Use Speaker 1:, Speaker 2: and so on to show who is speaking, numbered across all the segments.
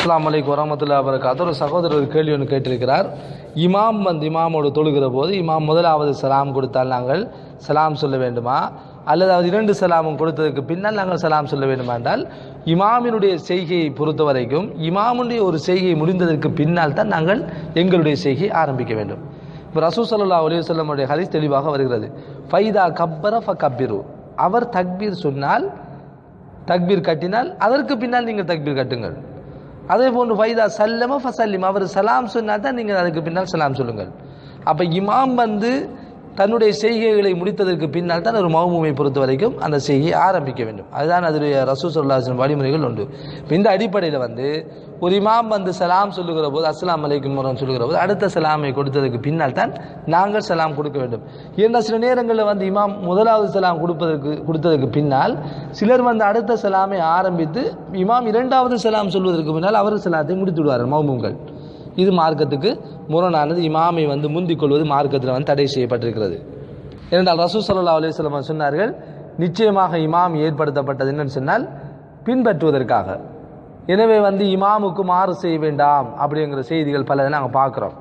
Speaker 1: அஸ்லாம் அலைக்கு வரமத்துல்லா அவருக்கு ஒரு சகோதரர் கேள்வி ஒன்று கேட்டிருக்கிறார். இமாம் வந்து இமாமோடு தொழுகிற போது இமாம் முதலாவது சலாம் கொடுத்தால் நாங்கள் சலாம் சொல்ல வேண்டுமா? அல்லது அவர் இரண்டு சலாமும் கொடுத்ததுக்கு பின்னால் நாங்கள் சலாம் சொல்ல வேண்டுமா என்றால் இமாமினுடைய செய்கையை பொறுத்த வரைக்கும் இமாமுடைய ஒரு செய்கை முடிந்ததற்கு பின்னால் தான் நாங்கள் எங்களுடைய செய்கையை ஆரம்பிக்க வேண்டும். இப்போ ரசூ சல்லா அலிவல்லமுடைய ஹரிஸ் தெளிவாக வருகிறது. ஃபைதா கப்பர ஃப கப்பிரு அவர் தக்பீர் சொன்னால் தக்பீர் கட்டினால் அதற்கு பின்னால் நீங்கள் தக்பீர் கட்டுங்கள். அதே போன்று ஃபைதா சல்லம ஃபசல்லிம். அவர் சலாம் சொன்னால் தான் நீங்கள் அதுக்கு பின்னால் சலாம் சொல்லுங்கள். அப்போ இமாம் வந்து தன்னுடைய செய்கைகளை முடித்ததற்கு பின்னால் தான் ஒரு மௌமுமை பொறுத்த வரைக்கும் அந்த செய்கையை ஆரம்பிக்க வேண்டும். அதுதான் அதனுடைய ரசூ சொல்லாசன் வழிமுறைகள் உண்டு. இந்த அடிப்படையில் வந்து ஒரு இமாம் வந்து சலாம் சொல்லுகிற போது அஸ்லாம் அலைக்கும் சொல்லுகிற போது அடுத்த சலாமை கொடுத்ததுக்கு பின்னால் தான் நாங்கள் சலாம் கொடுக்க வேண்டும். ஏன்னா சில நேரங்களில் வந்து இமாம் முதலாவது சலாம் கொடுப்பதற்கு கொடுத்ததுக்கு பின்னால் சிலர் வந்து அடுத்த சலாமை ஆரம்பித்து இமாம் இரண்டாவது சலாம் சொல்வதற்கு பின்னால் அவர் சலாத்தை முடித்து விடுவார்கள் மௌமுங்கள் இது மார்க்கத்துக்கு முரணானது இமாமை வந்து முந்திக் கொள்வது மார்க்கத்தில் வந்து தடை செய்யப்பட்டிருக்கிறது. ஏனென்றால் ரசூ சல்லா அலுவலம் சொன்னார்கள் நிச்சயமாக இமாம் ஏற்படுத்தப்பட்டது என்னன்னு சொன்னால் பின்பற்றுவதற்காக. எனவே வந்து இமாமுக்கு மாறு செய்ய வேண்டாம் அப்படிங்கிற செய்திகள் பலதை நாங்கள் பார்க்குறோம்.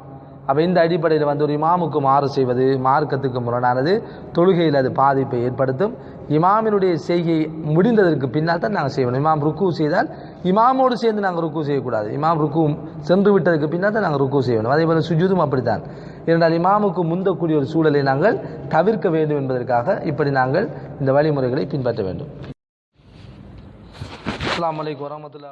Speaker 1: அப்போ இந்த அடிப்படையில் வந்து ஒரு இமாமுக்கு மாறு செய்வது மார்க்கத்துக்கு முரணானது தொழுகையில் அது பாதிப்பை ஏற்படுத்தும். இமாமினுடைய செய்கை முடிந்ததற்கு பின்னால் தான் நாங்கள் செய்யணும். இமாம் ருக்கு செய்தால் இமாமோடு சேர்ந்து நாங்கள் ருக்கு செய்யக்கூடாது. இமாம் ருக்கு சென்று விட்டதுக்கு பின்னால் தான் நாங்கள் ருக்கு செய்யணும். அதே போல் சுஜூதும் அப்படித்தான். இரண்டால் இமாமுக்கு முந்தக்கூடிய ஒரு சூழலை நாங்கள் தவிர்க்க வேண்டும் என்பதற்காக இப்படி நாங்கள் இந்த வழிமுறைகளை பின்பற்ற வேண்டும். அஸ்லாம் வலைக்கம் வரமத்துல்லா